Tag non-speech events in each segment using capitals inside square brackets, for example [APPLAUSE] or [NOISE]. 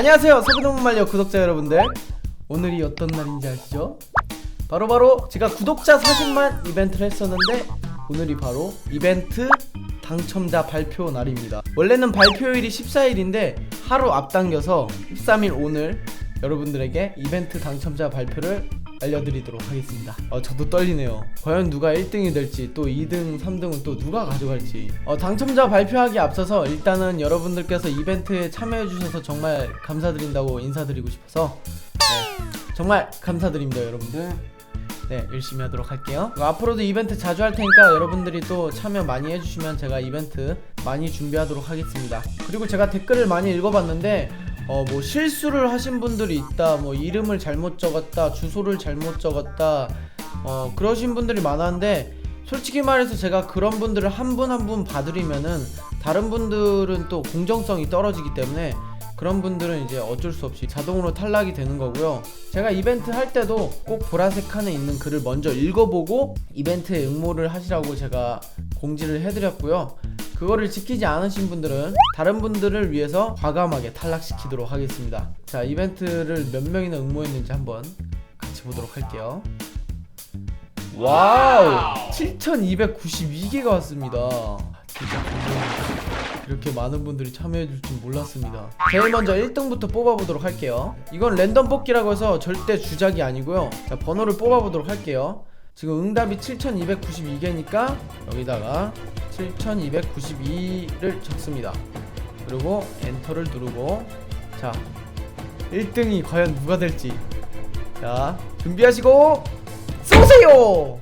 안녕하세요. 서비노무 말려 구독자 여러분들. 오늘이 어떤 날인지 아시죠? 바로바로 제가 구독자 40만 이벤트를 했었는데 오늘이 바로 이벤트 당첨자 발표 날입니다. 원래는 발표일이 14일인데 하루 앞당겨서 13일 오늘 여러분들에게 이벤트 당첨자 발표를 알려드리도록 하겠습니다. 어, 저도 떨리네요. 과연 누가 1등이 될지 또 2등 3등은 또 누가 가져갈지. 어, 당첨자 발표하기 앞서서 일단은 여러분들께서 이벤트에 참여해 주셔서 정말 감사드린다고 인사드리고 싶어서 네, 정말 감사드립니다 여러분들. 네 열심히 하도록 할게요. 어, 앞으로도 이벤트 자주 할 테니까 여러분들이 또 참여 많이 해주시면 제가 이벤트 많이 준비하도록 하겠습니다. 그리고 제가 댓글을 많이 읽어봤는데 어 뭐 실수를 하신 분들이 있다 뭐 이름을 잘못 적었다 주소를 잘못 적었다 어 그러신 분들이 많았는데 솔직히 말해서 제가 그런 분들을 한 분 한 분 봐드리면은 다른 분들은 또 공정성이 떨어지기 때문에 그런 분들은 이제 어쩔 수 없이 자동으로 탈락이 되는 거고요. 제가 이벤트 할 때도 꼭 보라색 칸에 있는 글을 먼저 읽어보고 이벤트에 응모를 하시라고 제가 공지를 해드렸고요. 그거를 지키지 않으신 분들은 다른 분들을 위해서 과감하게 탈락시키도록 하겠습니다. 자, 이벤트를 몇 명이나 응모했는지 한번 같이 보도록 할게요. 와우! 7,292개가 왔습니다. 진짜 감사합니다. 이렇게 많은 분들이 참여해 줄 줄 몰랐습니다. 제일 먼저 1등부터 뽑아보도록 할게요. 이건 랜덤 뽑기라고 해서 절대 주작이 아니고요. 자, 번호를 뽑아보도록 할게요. 지금 응답이 7,292개니까 여기다가 7,292를 적습니다. 그리고 엔터를 누르고 자 1등이 과연 누가 될지. 자 준비하시고 쏘세요!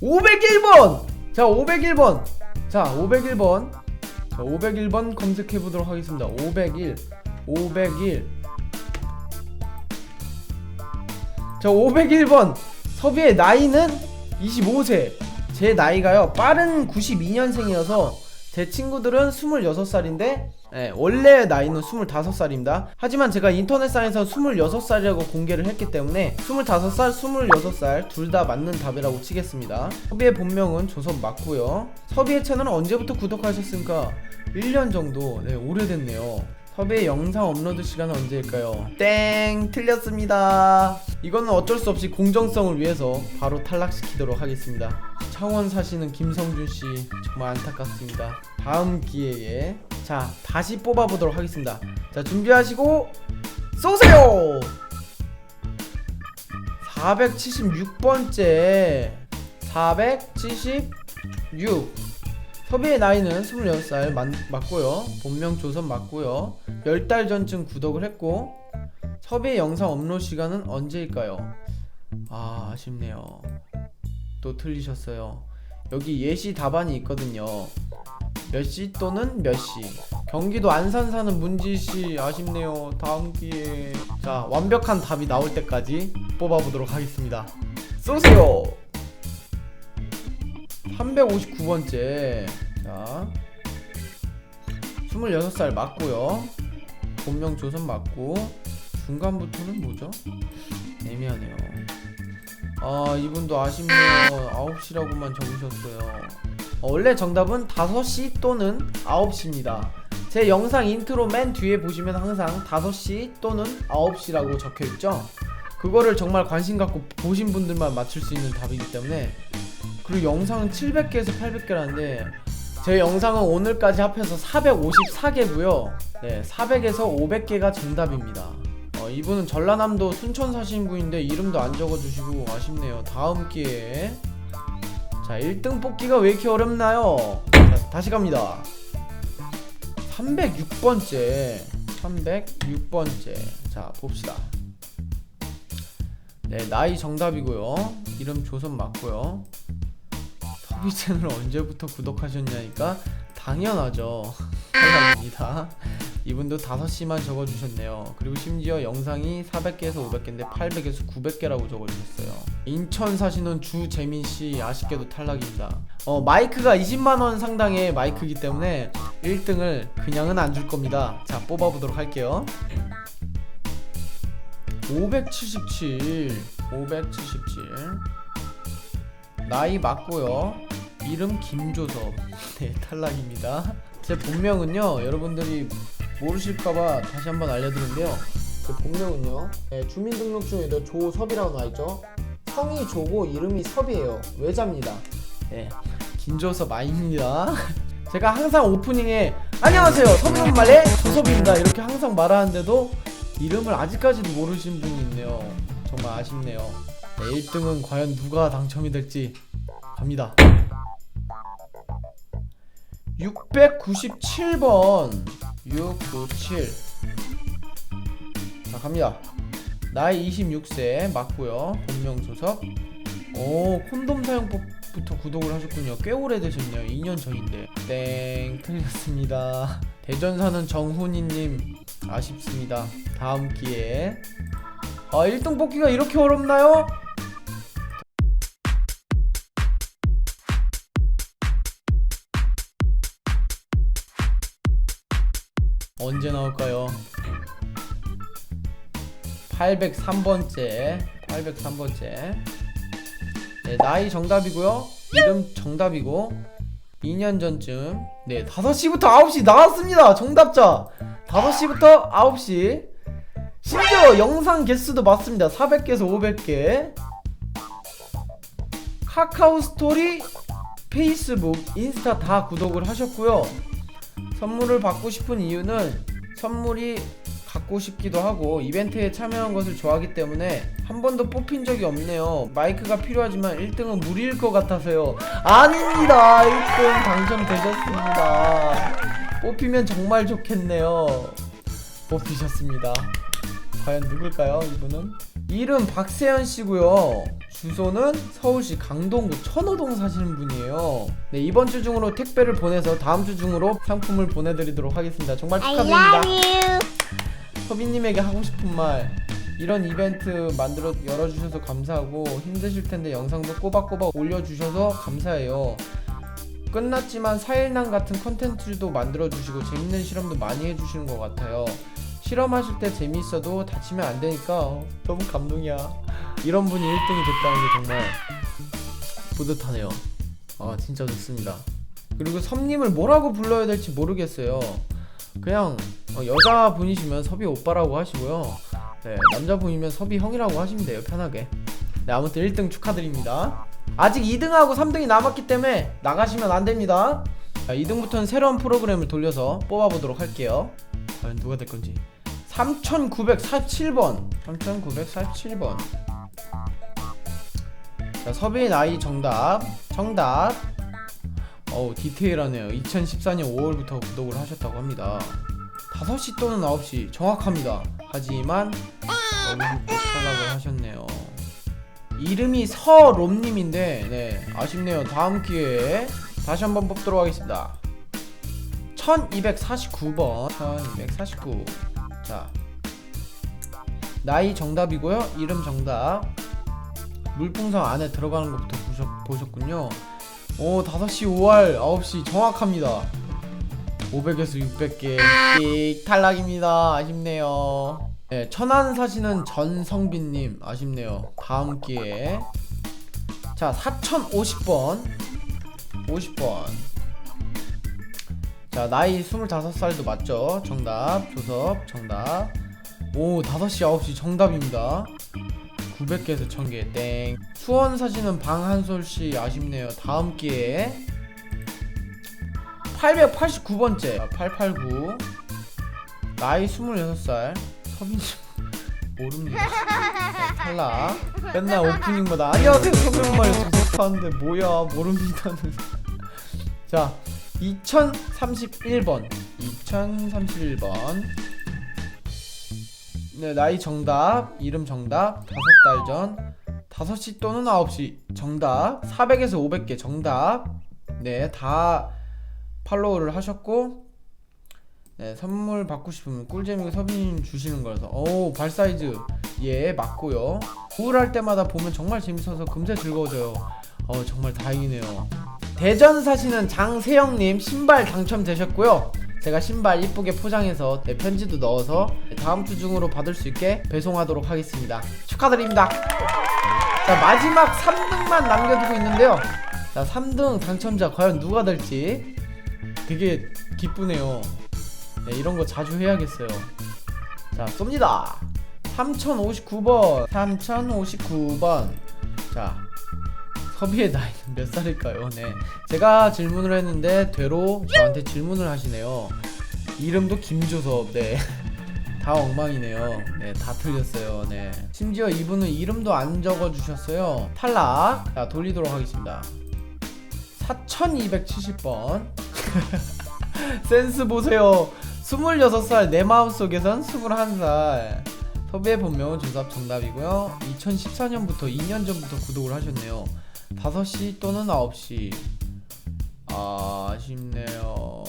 501번! 자 501번. 자 501번. 자 501번 검색해 보도록 하겠습니다. 501 501 자 501번 섭이의 나이는 25세. 제 나이가요 빠른 92년생이어서 제 친구들은 26살인데 예, 원래 나이는 25살입니다. 하지만 제가 인터넷상에서 26살이라고 공개를 했기 때문에 25살, 26살 둘 다 맞는 답이라고 치겠습니다. 섭이의 본명은 조섭 맞고요. 섭이의 채널은 언제부터 구독하셨습니까? 1년 정도 네 오래됐네요 섭의 영상 업로드 시간은 언제일까요? 땡 틀렸습니다. 이거는 어쩔 수 없이 공정성을 위해서 바로 탈락시키도록 하겠습니다. 창원 사시는 김성준씨 정말 안타깝습니다. 다음 기회에 자 다시 뽑아보도록 하겠습니다. 자 준비하시고 쏘세요! 476번째 476 섭이의 나이는 26살 맞, 맞고요. 본명 조선 맞고요. 10달 전쯤 구독을 했고 섭이의 영상 업로드 시간은 언제일까요? 아 아쉽네요. 또 틀리셨어요. 여기 예시 답안이 있거든요. 몇 시 또는 몇 시? 경기도 안산 사는 문지 씨 아쉽네요. 다음 기회에. 자 완벽한 답이 나올 때까지 뽑아 보도록 하겠습니다. 쏘세요 359번째. 자 26살 맞고요. 본명 조선 맞고 중간부터는 뭐죠? 애매하네요. 아 이분도 아쉽네요. 9시라고만 적으셨어요. 어, 원래 정답은 5시 또는 9시입니다. 제 영상 인트로 맨 뒤에 보시면 항상 5시 또는 9시라고 적혀있죠? 그거를 정말 관심 갖고 보신 분들만 맞출 수 있는 답이기 때문에 그리고 영상은 700개에서 800개라는데 제 영상은 오늘까지 합해서 454개고요. 네 400에서 500개가 정답입니다. 어, 이분은 전라남도 순천 사신 분인데 이름도 안 적어주시고 아쉽네요. 다음 기회에. 자 1등 뽑기가 왜 이렇게 어렵나요? 자, 다시 갑니다. 306번째 306번째. 자 봅시다. 네 나이 정답이고요. 이름 조선 맞고요 터비 채널 언제부터 구독하셨냐니까 당연하죠. [LAUGHS] 탈락입니다. 이분도 5시만 적어주셨네요. 그리고 심지어 영상이 400개에서 500개인데 800에서 900개라고 적어주셨어요. 인천 사시는 주재민씨 아쉽게도 탈락입니다. 어 마이크가 20만원 상당의 마이크이기 때문에 1등을 그냥은 안 줄 겁니다. 자 뽑아보도록 할게요. 577 577 나이 맞고요 이름 김조섭 [LAUGHS] 네 탈락입니다 제 본명은요 여러분들이 모르실까봐 다시 한번 알려드리는데요. 그 본명은요. 네, 주민등록증에도 조섭이라고 나와있죠. 성이 조고 이름이 섭이에요. 외자입니다. 네, 김조섭 아닙니다. [LAUGHS] 제가 항상 오프닝에 안녕하세요 서민은 말의 조섭입니다 이렇게 항상 말하는데도 이름을 아직까지도 모르신 분이 있네요. 정말 아쉽네요. 네, 1등은 과연 누가 당첨이 될지 갑니다. 697번 697. 자 갑니다. 나이 26세 맞고요. 본명 조섭. 오 콘돔 사용법부터 구독을 하셨군요. 꽤 오래 되셨네요. 2년 전인데. 땡 틀렸습니다. 대전 사는 정훈이님 아쉽습니다. 다음 기회에. 아 1등 뽑기가 이렇게 어렵나요? 언제 나올까요? 803번째 803번째. 네, 나이 정답이고요. 이름 정답이고 2년 전쯤 네 5시부터 9시 나왔습니다. 정답자. 5시부터 9시. 심지어 영상 개수도 맞습니다. 400개에서 500개. 카카오 스토리 페이스북 인스타 다 구독을 하셨고요 선물을 받고 싶은 이유는 선물이 갖고 싶기도 하고 이벤트에 참여한 것을 좋아하기 때문에 한 번도 뽑힌 적이 없네요. 마이크가 필요하지만 1등은 무리일 것 같아서요. 아닙니다. 1등 당첨되셨습니다. 뽑히면 정말 좋겠네요. 뽑히셨습니다. 과연 누굴까요, 이분은? 이름 박세현 씨고요. 주소는 서울시 강동구 천호동 사시는 분이에요. 네, 이번 주 중으로 택배를 보내서 다음 주 중으로 상품을 보내드리도록 하겠습니다. 정말 I 축하드립니다. love you. 서빈님에게 하고 싶은 말 이런 이벤트 만들어 열어주셔서 감사하고 힘드실 텐데 영상도 꼬박꼬박 올려주셔서 감사해요. 끝났지만 4일남 같은 컨텐츠도 만들어주시고 재밌는 실험도 많이 해주시는 것 같아요. 실험하실 때 재미있어도 다치면 안 되니까 어, 너무 감동이야. 이런 분이 1등이 됐다는 게 정말 뿌듯하네요. 아 진짜 좋습니다. 그리고 섭님을 뭐라고 불러야 될지 모르겠어요. 그냥 어, 여자분이시면 섭이 오빠라고 하시고요. 네, 남자분이면 섭이 형이라고 하시면 돼요. 편하게. 네, 아무튼 1등 축하드립니다. 아직 2등하고 3등이 남았기 때문에 나가시면 안 됩니다. 자, 2등부터는 새로운 프로그램을 돌려서 뽑아보도록 할게요. 과연 누가 될 건지. 3947번. 3947번. 자, 섭의 나이 정답. 정답. 어우 디테일하네요 2014년 5월부터 구독을 하셨다고 합니다 5시 또는 9시 정확합니다 하지만 너무 탈락을 하셨네요 이름이 서롬님인데 네 아쉽네요 다음 기회에 다시 한번 뽑도록 하겠습니다 1249번 1249 자 나이 정답이고요. 이름 정답. 물풍선 안에 들어가는 것부터 보셨, 보셨군요. 오 5시 5월 9시 정확합니다. 500에서 600개 삑 탈락입니다. 아쉽네요. 네, 천안 사시는 전성빈님 아쉽네요. 다음 기회에. 자 4050번. 50번 자 나이 25살도 맞죠? 정답 조섭 정답. 오 5시 9시 정답입니다. 900개에서 1000개 땡. 수원 사시는 방한솔씨 아쉽네요. 다음 기회에 889번째. 889 나이 26살 서빈님 모릅니다. 네, 탈락. 맨날 오프닝마다 안녕하세요. 서빈말 조섭하는데 뭐야 모릅니다는. 자 2031번. 2031번. 네, 나이 정답, 이름 정답, 다섯 달 전, 5시 또는 9시 정답, 400에서 500개. 정답, 네, 다 팔로우를 하셨고, 네, 선물 받고 싶으면 꿀잼이고 서빈님 주시는 거라서, 오, 발 사이즈, 예, 맞고요. 우울할 때마다 보면 정말 재밌어서 금세 즐거워져요. 어, 정말 다행이네요. 대전 사시는 장세영님 신발 당첨되셨고요. 제가 신발 이쁘게 포장해서 네, 편지도 넣어서 다음 주 중으로 받을 수 있게 배송하도록 하겠습니다. 축하드립니다. 자 마지막 3등만 남겨두고 있는데요. 자 3등 당첨자 과연 누가 될지 되게 기쁘네요. 네, 이런 거 자주 해야겠어요. 자, 쏩니다. 3059번. 3059번. 자, 섭이의 나이는 [LAUGHS] 몇 살일까요? 네. 제가 질문을 했는데 되로 저한테 질문을 하시네요. 이름도 김조섭. 네. [LAUGHS] 다 엉망이네요. 네, 다 틀렸어요. 네. 심지어 이분은 이름도 안 적어 주셨어요. 탈락. 자, 돌리도록 하겠습니다. 4270번. [LAUGHS] 센스 보세요. 26살 내 마음속에선 21살. 섭외의 본명은 조삽 정답이고요. 2014년부터 2년 전부터 구독을 하셨네요. 5시 또는 9시. 아, 아쉽네요.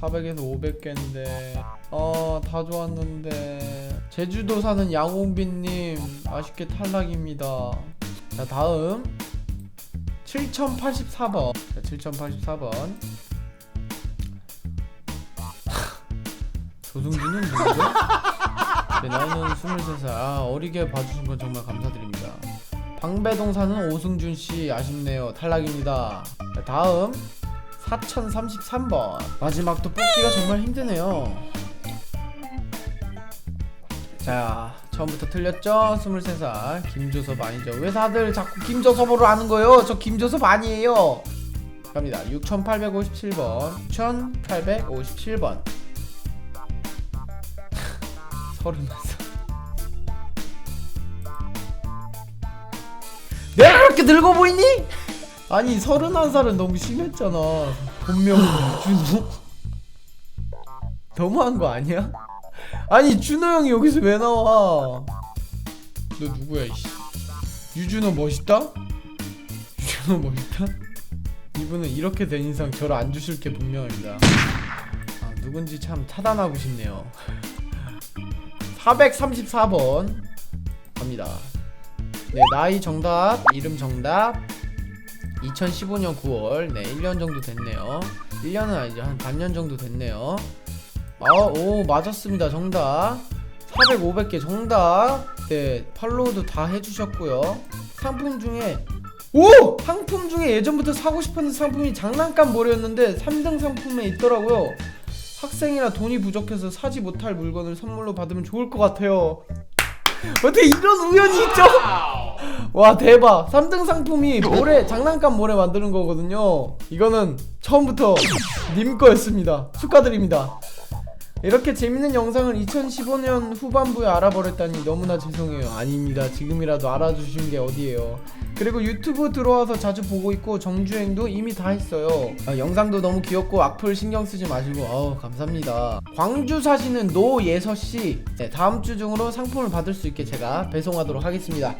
400에서 500개인데. 어, 다 좋았는데. 제주도 사는 양홍빈님, 아쉽게 탈락입니다. 자, 다음. 7084번. 자, 7084번. 조승준은 누구죠? 제 나이는 23살. 아, 어리게 봐주신 건 정말 감사드립니다. 방배동 사는 오승준 씨 아쉽네요. 탈락입니다. 자, 다음 4033번. 마지막도 뽑기가 정말 힘드네요. 자, 처음부터 틀렸죠? 23살. 김조섭 아니죠. 왜 다들 자꾸 김조섭으로 하는 거예요? 저 김조섭 아니에요. 갑니다. 6857번. 6857번. 서른 살. 내가 그렇게 늙어 보이니? 아니 서른한 살은 너무 심했잖아. 본명 준호. 너무한 거 아니야? 아니 준호 형이 여기서 왜 나와? 너 누구야 이씨? 유준호 멋있다? 유준호 멋있다? 이분은 이렇게 된 이상 저를 안 주실 게 분명합니다. 아, 누군지 참 차단하고 싶네요. 434번 갑니다. 네, 나이 정답, 이름 정답. 2015년 9월. 네, 1년 정도 됐네요. 1년은 아니죠. 한 반년 정도 됐네요. 아, 오, 맞았습니다. 정답. 400, 500개 정답. 네, 팔로우도 다 해주셨고요. 상품 중에 오! 상품 중에 예전부터 사고 싶었는 상품이 장난감 모래였는데 3등 상품에 있더라고요. 학생이라 돈이 부족해서 사지 못할 물건을 선물로 받으면 좋을 것 같아요. 어떻게 이런 우연이 있죠? 와 대박. 3등 상품이 모래 장난감 모래 만드는 거거든요. 이거는 처음부터 님 거였습니다. 축하드립니다. 이렇게 재밌는 영상을 2015년 후반부에 알아버렸다니 너무나 죄송해요. 아닙니다. 지금이라도 알아주신 게 어디예요? 그리고 유튜브 들어와서 자주 보고 있고 정주행도 이미 다 했어요. 아, 영상도 너무 귀엽고 악플 신경 쓰지 마시고 아우 감사합니다. 광주 사시는 노예서 씨. 네, 다음 주 중으로 상품을 받을 수 있게 제가 배송하도록 하겠습니다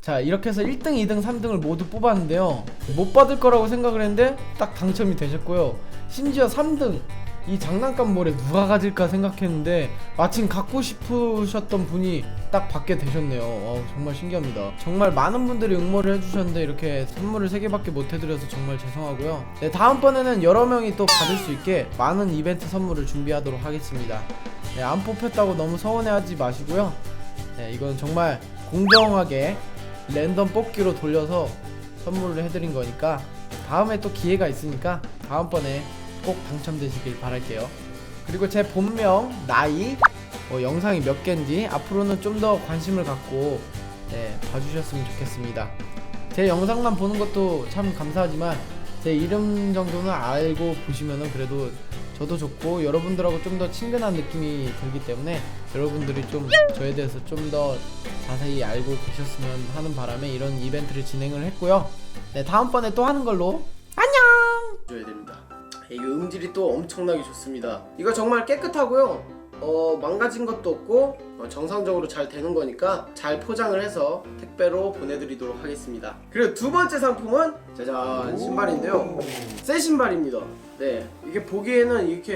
자 이렇게 해서 1등, 2등, 3등을 모두 뽑았는데요. 못 받을 거라고 생각을 했는데 딱 당첨이 되셨고요. 심지어 3등 이 장난감 모래 누가 가질까 생각했는데 마침 갖고 싶으셨던 분이 딱 받게 되셨네요. 어우, 정말 신기합니다. 정말 많은 분들이 응모를 해주셨는데 이렇게 선물을 3개밖에 못 해드려서 정말 죄송하고요. 네 다음번에는 여러 명이 또 받을 수 있게 많은 이벤트 선물을 준비하도록 하겠습니다. 네, 안 뽑혔다고 너무 서운해하지 마시고요. 네, 이건 정말 공정하게 랜덤 뽑기로 돌려서 선물을 해드린 거니까 다음에 또 기회가 있으니까 다음번에 꼭 당첨되시길 바랄게요. 그리고 제 본명, 나이, 뭐 영상이 몇 개인지 앞으로는 좀 더 관심을 갖고 네, 봐주셨으면 좋겠습니다. 제 영상만 보는 것도 참 감사하지만 제 이름 정도는 알고 보시면은 그래도 저도 좋고 여러분들하고 좀 더 친근한 느낌이 들기 때문에 여러분들이 좀 저에 대해서 좀더 자세히 알고 계셨으면 하는 바람에 이런 이벤트를 진행을 했고요. 네 다음번에 또 하는 걸로 안녕. 줘야 됩니다. 이 음질이 또 엄청나게 좋습니다. 이거 정말 깨끗하고요. 어 망가진 것도 없고 어, 정상적으로 잘 되는 거니까 잘 포장을 해서 택배로 보내드리도록 하겠습니다. 그리고 두 번째 상품은 짜잔 신발인데요. 새 신발입니다. 네 이게 보기에는 이렇게